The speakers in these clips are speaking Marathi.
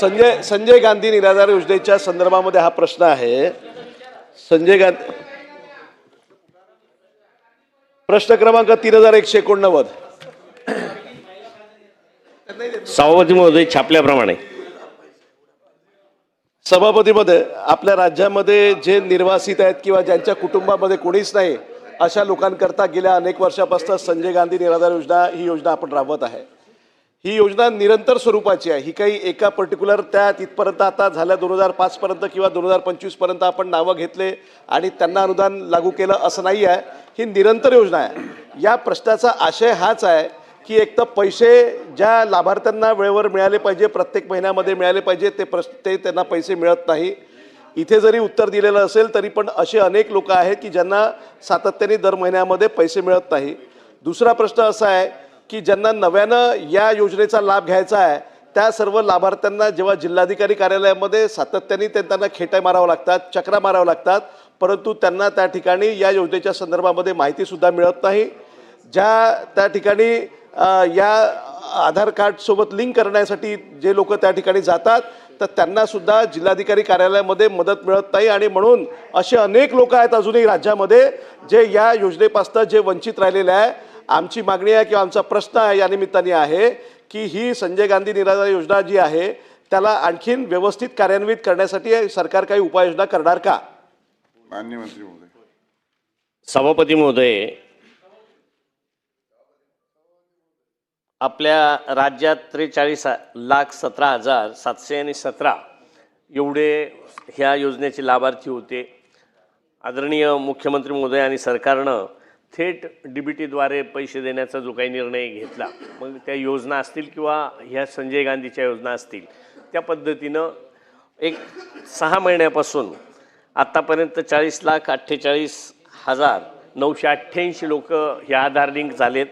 संजय संजय गांधी निराधार योजनेच्या संदर्भामध्ये हा प्रश्न आहे. संजय गांधी प्रश्न क्रमांक तीन हजार एकशे एकोणनव्वद. सभापती महोदय छापल्याप्रमाणे. सभापतीमध्ये आपल्या राज्यामध्ये जे निर्वासित आहेत किंवा ज्यांच्या कुटुंबामध्ये कोणीच नाही अशा लोकांकरता गेल्या अनेक वर्षापासून संजय गांधी निराधार योजना ही योजना आपण राबवत आहे. ही योजना निरंतर स्वरूपाची आहे. ही काही एका पर्टिक्युलर त्या तिथपर्यंत आता झाल्या दोन हजार पाचपर्यंत किंवा दोन हजार पंचवीसपर्यंत आपण नावं घेतले आणि त्यांना अनुदान लागू केलं असं नाही आहे. ही निरंतर योजना आहे. या प्रश्नाचा आशय हाच आहे की एक तर पैसे ज्या लाभार्थ्यांना वेळेवर मिळाले पाहिजे प्रत्येक महिन्यामध्ये मिळाले पाहिजे ते प्रश्न ते त्यांना पैसे मिळत नाही. इथे जरी उत्तर दिलेलं असेल तरी पण असे अनेक लोक आहेत की ज्यांना सातत्याने दर महिन्यामध्ये पैसे मिळत नाही. दुसरा प्रश्न असा आहे की ज्यांना नव्यानं या योजनेचा लाभ घ्यायचा आहे त्या सर्व लाभार्थ्यांना जेव्हा जिल्हाधिकारी कार्यालयामध्ये सातत्याने त्यांना खेट्या मारावं लागतात चक्रा मारावं लागतात परंतु त्यांना त्या ठिकाणी या योजनेच्या संदर्भामध्ये माहितीसुद्धा मिळत नाही. ज्या त्या ठिकाणी या आधार कार्डसोबत लिंक करण्यासाठी जे लोक त्या ठिकाणी जातात तर त्यांनासुद्धा जिल्हाधिकारी कार्यालयामध्ये मदत मिळत नाही आणि म्हणून असे अनेक लोक आहेत अजूनही राज्यामध्ये जे या योजनेपासनं जे वंचित राहिलेले आहे आमची मागणी आहे किंवा आमचा प्रश्न आहे या निमित्ताने आहे की ही संजय गांधी निराधार योजना जी आहे त्याला आणखीन व्यवस्थित कार्यान्वित करण्यासाठी सरकार काही उपाययोजना करणार का? मान्य मंत्री महोदय. सभापती महोदय आपल्या राज्यात त्रेचाळीस लाख सतरा हजार सातशे आणि सतरा एवढे ह्या योजनेचे लाभार्थी होते. आदरणीय मुख्यमंत्री महोदय आणि सरकारनं थेट डी बी टीद्वारे पैसे देण्याचा जो काही निर्णय घेतला मग त्या योजना असतील किंवा ह्या संजय गांधीच्या योजना असतील त्या पद्धतीनं एक सहा महिन्यापासून आत्तापर्यंत चाळीस लाख अठ्ठेचाळीस हजार नऊशे अठ्ठ्याऐंशी लोक हे आधार लिंक झालेत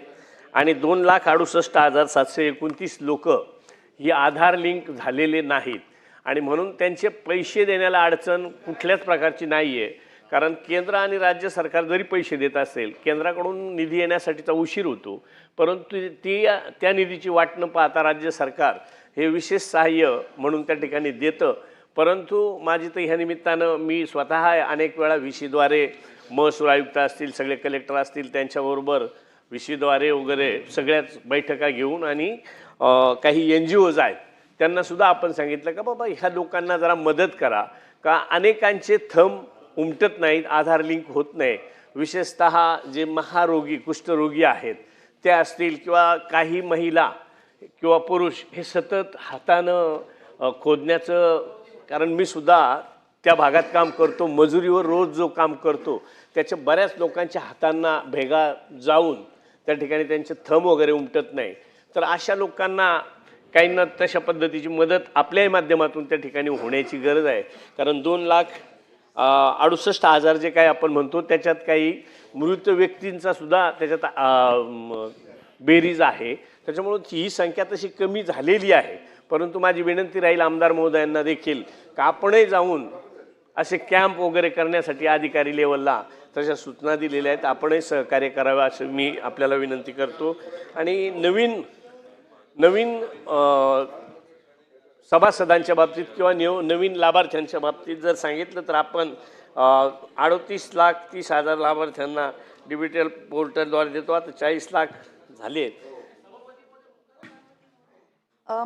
आणि दोन लाख अडुसष्ट हजार सातशे एकोणतीस लोक ही आधार लिंक झालेले नाहीत. आणि म्हणून त्यांचे पैसे देण्याला अडचण कुठल्याच प्रकारची नाही आहे कारण केंद्र आणि राज्य सरकार जरी पैसे देत असेल केंद्राकडून निधी येण्यासाठीचा उशीर होतो परंतु ती त्या निधीची वाट न पाहता राज्य सरकार हे विशेष सहाय्य म्हणून त्या ठिकाणी देतं. परंतु माझी तर ह्या निमित्तानं मी स्वतः अनेक वेळा विशीद्वारे महसूल आयुक्त असतील सगळे कलेक्टर असतील त्यांच्याबरोबर विशीद्वारे वगैरे सगळ्याच बैठका घेऊन आणि काही एन जी ओज आहेत त्यांनासुद्धा आपण सांगितलं का बाबा ह्या लोकांना जरा मदत करा. का अनेकांचे थंब उमटत नाहीत आधार लिंक होत नाही. विशेषत जे महारोगी कुष्ठरोगी आहेत ते असतील किंवा काही महिला किंवा पुरुष हे सतत हातानं खोदण्याचं कारण मी सुद्धा त्या भागात काम करतो मजुरीवर रोज जो काम करतो त्याच्या बऱ्याच लोकांच्या हातांना भेगा जाऊन त्या ठिकाणी त्यांचे थंब वगैरे उमटत नाही. तर अशा लोकांना काहींना तशा पद्धतीची मदत आपल्याही माध्यमातून त्या ठिकाणी होण्याची गरज आहे. कारण दोन लाख अडुसष्ट हजार जे काही आपण म्हणतो त्याच्यात काही मृत व्यक्तींचा सुद्धा त्याच्यात बेरीज आहे. त्याच्यामुळं ही संख्या तशी कमी झालेली आहे. परंतु माझी विनंती राहील आमदार महोदयांना देखील का आपणही जाऊन असे कॅम्प वगैरे करण्यासाठी अधिकारी लेवलला तशा सूचना दिलेल्या आहेत. आपणही सहकार्य करावं असं मी आपल्याला विनंती करतो. आणि नवीन नवीन सभासदांच्या बाबतीत किंवा नव नवीन लाभार्थ्यांच्या बाबतीत जर सांगितलं तर आपण अडतीस लाख तीस हजार लाभार्थ्यांना डिजिटल पोर्टलद्वारे देतो. आता चाळीस लाख झाले. आहेत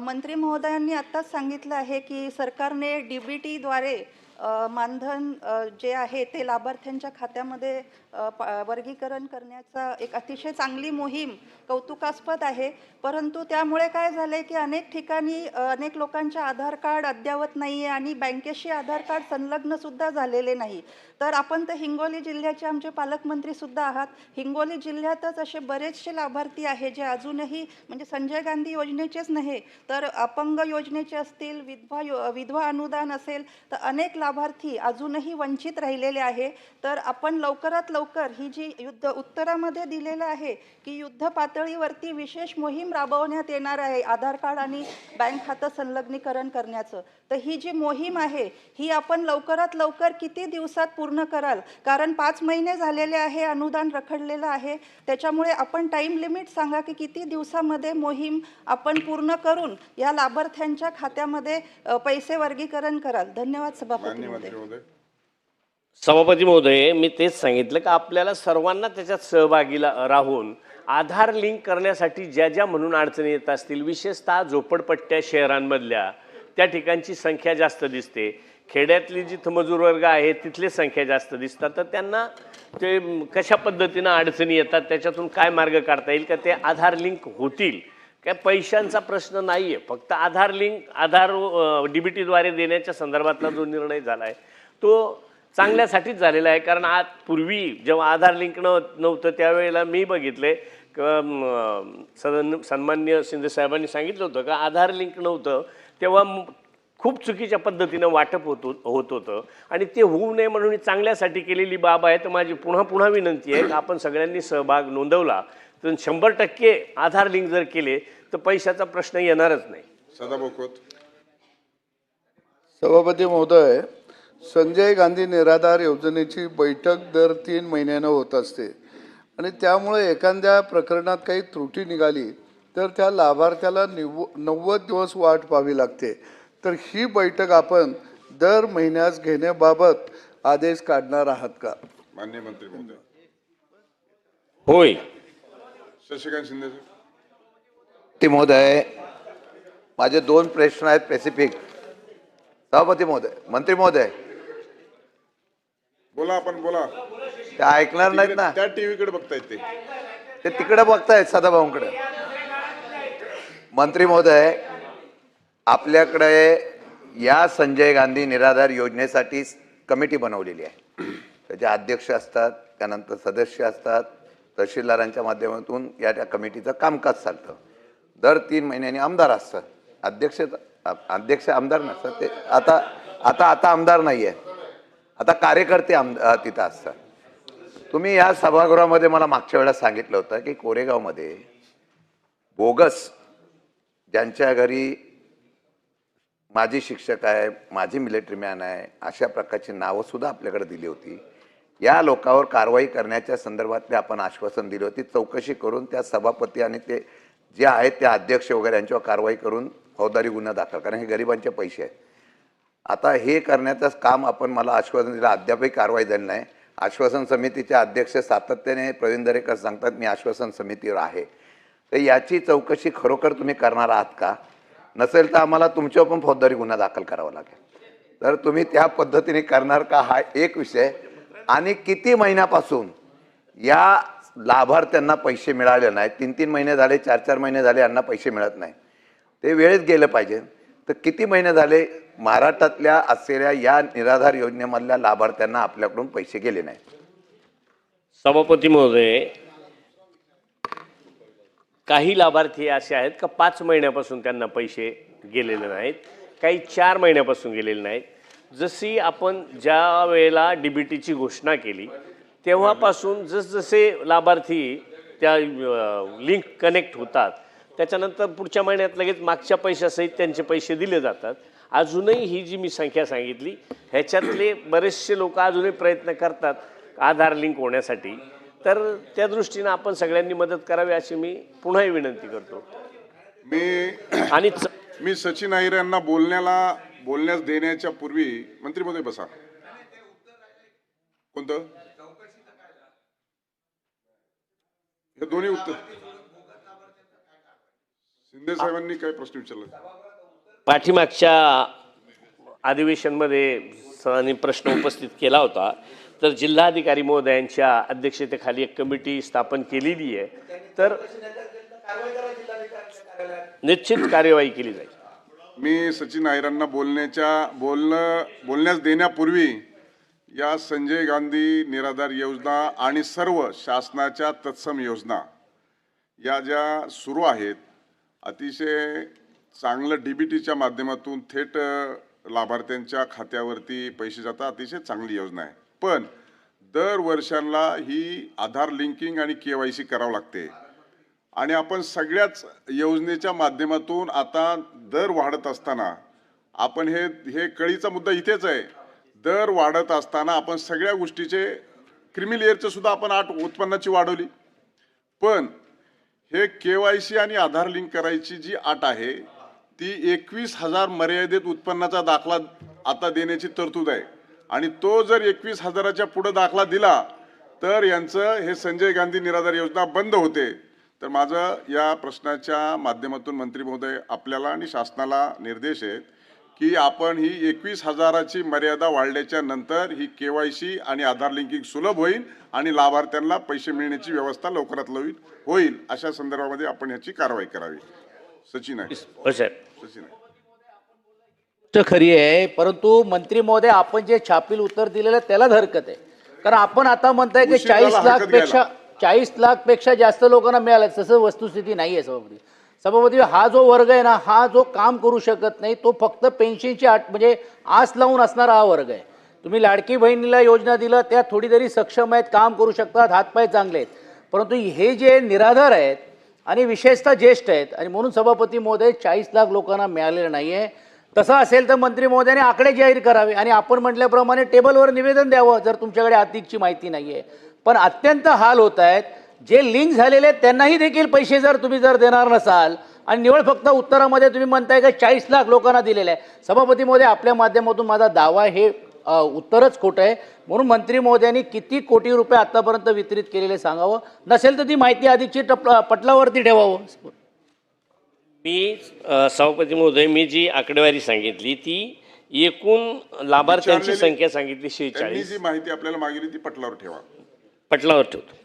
मंत्री महोदयांनी आत्ताच सांगितलं आहे की सरकारने डी बी टीद्वारे मानधन जे आहे ते लाभार्थ्यांच्या खात्यामध्ये प- वर्गीकरण करण्याचा एक अतिशय चांगली मोहीम कौतुकास्पद आहे. परंतु त्यामुळे काय झालं आहे की अनेक ठिकाणी अनेक लोकांचे आधार कार्ड अद्ययावत नाही आहे आणि बँकेशी आधार कार्ड संलग्नसुद्धा झालेले नाही. तर आपण तर हिंगोली जिल्ह्याचे आमचे पालकमंत्रीसुद्धा आहात. हिंगोली जिल्ह्यातच असे बरेचसे लाभार्थी आहे जे अजूनही म्हणजे संजय गांधी योजनेचेच नव्हे तर अपंग योजनेचे असतील विधवा यो विधवा अनुदान असेल तर अनेक लाभार्थी अजूनही वंचित राहिलेले आहे. तर आपण लवकरात लवकर ही जी युद्ध उत्तरामध्ये दिलेलं आहे की युद्ध पातळीवरती विशेष मोहीम राबवण्यात येणार आहे आधार कार्ड आणि बँक खातं संलग्नीकरण करण्याचं. तर ही जी मोहीम आहे ही आपण लवकरात लवकर किती दिवसात पूर्ण कराल? कारण पाच महिने झालेले आहे अनुदान रखडलेलं आहे. त्याच्यामुळे आपण टाईम लिमिट सांगा की किती दिवसामध्ये मोहीम आपण पूर्ण करून या लाभार्थ्यांच्या खात्यामध्ये पैसे वर्गीकरण कराल. धन्यवाद सभापती. मंत्री महोदय. सभापती महोदय मी तेच सांगितलं की आपल्याला सर्वांना त्याच्यात सहभागीला राहून आधार लिंक करण्यासाठी ज्या ज्या म्हणून अडचणी येत असतील विशेषतः झोपडपट्ट्या शहरांमधल्या त्या ठिकाणची संख्या जास्त दिसते. खेड्यातली जिथं मजूर वर्ग आहे तिथली संख्या जास्त दिसतात. तर त्यांना ते कशा पद्धतीनं अडचणी येतात त्याच्यातून काय मार्ग काढता येईल का ते आधार लिंक होतील. काय पैशांचा प्रश्न नाही आहे फक्त आधार लिंक आधार डी बी टीद्वारे देण्याच्या संदर्भातला जो निर्णय झाला आहे तो चांगल्यासाठीच झालेला आहे. कारण आज पूर्वी जेव्हा आधार लिंक न नव्हतं त्यावेळेला मी बघितले क- सदन सन्मान्य शिंदे साहेबांनी सांगितलं होतं का आधार लिंक नव्हतं तेव्हा खूप चुकीच्या पद्धतीनं वाटप होत होत होतं. आणि ते होऊ नये म्हणून चांगल्यासाठी केलेली बाब आहे. तर माझी पुन्हा पुन्हा विनंती आहे की आपण सगळ्यांनी सहभाग नोंदवला. तर शंभर टक्के आधार लिंक जर केले तर पैशाचा प्रश्न येणारच नाही. सदाभाऊ खोत सभापती महोदय संजय गांधी निराधार योजनेची बैठक दर तीन महिन्यानं होत असते. आणि त्यामुळे एखाद्या प्रकरणात काही त्रुटी निघाली तर त्या लाभार्थ्याला निव नव्वद दिवस वाट पाहावी लागते. तर ही बैठक आपण दर महिन्यास घेण्याबाबत आदेश काढणार आहात का? मान्य मंत्री महोदय. होय. शशिकांत शिंदे सर सभापती महोदय माझे दोन प्रश्न आहेत स्पेसिफिक सभापती महोदय मंत्री महोदय. बोला आपण बोला. ते ऐकणार नाहीत ना. त्या टीव्हीकडे बघतायत ते. ते तिकडे बघतायत सदाभाऊंकडे. मंत्री महोदय आपल्याकडे या संजय गांधी निराधार योजनेसाठी कमिटी बनवलेली आहे. त्याचे अध्यक्ष असतात त्यानंतर सदस्य असतात तहसीलदारांच्या माध्यमातून या त्या कमिटीचं कामकाज चालतं. दर तीन महिन्यांनी आमदार असतात अध्यक्ष अध्यक्ष आमदार नसतात ते आता आता आता आमदार नाही आहे आता कार्यकर्ते आम तिथं असतात. तुम्ही या सभागृहामध्ये मला मागच्या वेळेला सांगितलं होतं की कोरेगावमध्ये बोगस ज्यांच्या घरी माजी शिक्षक आहे माजी मिलिटरी मॅन आहे अशा प्रकारची नावं सुद्धा आपल्याकडे दिली होती. या लोकांवर कारवाई करण्याच्या संदर्भातले आपण आश्वासन दिले होती. चौकशी करून त्या सभापती आणि ते जे आहेत त्या अध्यक्ष वगैरे यांच्यावर कारवाई करून फौजदारी गुन्हा दाखल कारण हे गरिबांचे पैसे आहेत. आता हे करण्याचं काम आपण मला आश्वासन दिलं अद्यापही कारवाई झाली नाही. आश्वासन समितीचे अध्यक्ष सातत्याने प्रवीण दरेकर सांगतात मी आश्वासन समितीवर आहे. तर याची चौकशी खरोखर तुम्ही करणार आहात का? नसेल तर आम्हाला तुमच्यावर पण फौजदारी गुन्हा दाखल करावा लागेल. तर तुम्ही त्या पद्धतीने करणार का? हा एक विषय. आणि किती महिन्यापासून या लाभार्थ्यांना पैसे मिळाले नाहीत? तीन तीन महिने झाले चार चार महिने झाले यांना पैसे मिळत नाही ते वेळेत गेलं पाहिजे. तर किती महिने झाले महाराष्ट्रातल्या असलेल्या या निराधार योजनेमधल्या लाभार्थ्यांना आपल्याकडून पैसे गेले नाही सभापती महोदय काही लाभार्थी असे आहेत का पाच महिन्यापासून त्यांना पैसे गेलेले नाहीत काही चार महिन्यापासून गेलेले नाहीत? जशी आपण ज्या वेळेला डी बी टीची घोषणा केली तेव्हापासून जसजसे लाभार्थी त्या लिंक कनेक्ट होतात त्याच्यानंतर पुढच्या महिन्यात लगेच मागच्या पैशासहित त्यांचे पैसे दिले जातात. अजूनही ही जी मी संख्या सांगितली ह्याच्यातले बरेचसे लोक अजूनही प्रयत्न करतात आधार लिंक होण्यासाठी. तर त्या दृष्टीनं आपण सगळ्यांनी मदत करावी अशी मी पुन्हाही विनंती करतो. मी आणि मी सचिन अहिर यांना बोलण्याला बोलण्यास देण्याच्या पूर्वी मंत्री महोदय बसा. कोणतं? हे दोन्ही उत्तर. शिंदे साहेबांनी काय प्रश्न विचारला? पाठीमागच्या अधिवेशनमध्ये सरांनी प्रश्न उपस्थित केला होता. तर जिल्हाधिकारी महोदयांच्या अध्यक्षतेखाली एक कमिटी स्थापन केलेली आहे. तर निश्चित कार्यवाही केली जाईल. मी सचिन आयरांना बोलण्याच्या बोलणं बोलण्यास देण्यापूर्वी या संजय गांधी निराधार योजना आणि सर्व शासनाच्या तत्सम योजना या ज्या सुरू आहेत अतिशय चांगलं डी बी टीच्या माध्यमातून थेट लाभार्थ्यांच्या खात्यावरती पैसे जातात अतिशय चांगली योजना आहे. पण दर वर्षांना ही आधार लिंकिंग आणि के वाय सी करावं लागते. आणि आपण सगळ्याच योजनेच्या माध्यमातून आता दर वाढत असताना आपण हे हे कळीचा मुद्दा इथेच आहे. दर वाढत असताना आपण सगळ्या गोष्टीचे क्रिमिलेअरचं सुद्धा आपण आठ उत्पन्नाची वाढवली. पण हे के वाय सी आणि आधार लिंक करायची जी आट आहे ती एकवीस हजार मर्यादित उत्पन्नाचा दाखला आता देण्याची तरतूद आहे. आणि तो जर एकवीस हजाराच्या पुढं दाखला दिला तर यांचं हे संजय गांधी निराधार योजना बंद होते. तर माझं या प्रश्नाच्या माध्यमातून मंत्री महोदय आपल्याला आणि शासनाला निर्देश आहेत की आपण ही एकवीस हजाराची मर्यादा वाढल्याच्या नंतर ही के वाय सी आणि आधार लिंकिंग सुलभ होईल आणि लाभार्थ्यांना पैसे मिळण्याची व्यवस्था लवकरात लवकर होईल अशा संदर्भामध्ये आपण ह्याची कारवाई करावी. सचिन आहे. हो सचिन आहे. खरी आहे परंतु मंत्री महोदय आपण जे छापील उत्तर दिलेलं आहे त्यालाच हरकत आहे. कारण आपण आता म्हणताय की चाळीस लाखपेक्षा चाळीस लाखपेक्षा जास्त लोकांना मिळालं. तसं वस्तुस्थिती नाही आहे सभापती. सभापती हा जो वर्ग आहे ना हा जो काम करू शकत नाही तो फक्त पेन्शनची आट म्हणजे आस लावून असणारा हा वर्ग आहे. तुम्ही लाडकी बहिणीला योजना दिलं त्या थोडी तरी सक्षम आहेत काम करू शकतात हातपाय चांगले आहेत. परंतु हे जे निराधार आहेत आणि विशेषतः ज्येष्ठ आहेत आणि म्हणून सभापती महोदय चाळीस लाख लोकांना मिळालेलं नाही आहे तसं असेल तर मंत्री महोदयाने आकडे जाहीर करावे आणि आपण म्हटल्याप्रमाणे टेबलवर निवेदन द्यावं जर तुमच्याकडे आर्थिकची माहिती नाही आहे पण अत्यंत हाल होत आहेत. जे लिंक झालेले आहेत त्यांनाही देखील पैसे जर तुम्ही जर देणार नसाल आणि निवळ फक्त उत्तरामध्ये तुम्ही म्हणताय का चाळीस लाख लोकांना दिलेले आहे. सभापती महोदय आपल्या माध्यमातून माझा दावा हे उत्तरच खोटं आहे. म्हणून मंत्री महोदयांनी किती कोटी रुपये आतापर्यंत वितरित केलेले सांगावं. नसेल तर ती माहिती अधिकची टप पटलावरती ठेवावं. मी सभापती महोदय मी जी आकडेवारी सांगितली ती एकूण लाभार्थ्यांची संख्या सांगितली शेहेचाळीस. जी माहिती आपल्याला मागितली ती पटलावर ठेवा. पटलावर ठेवतो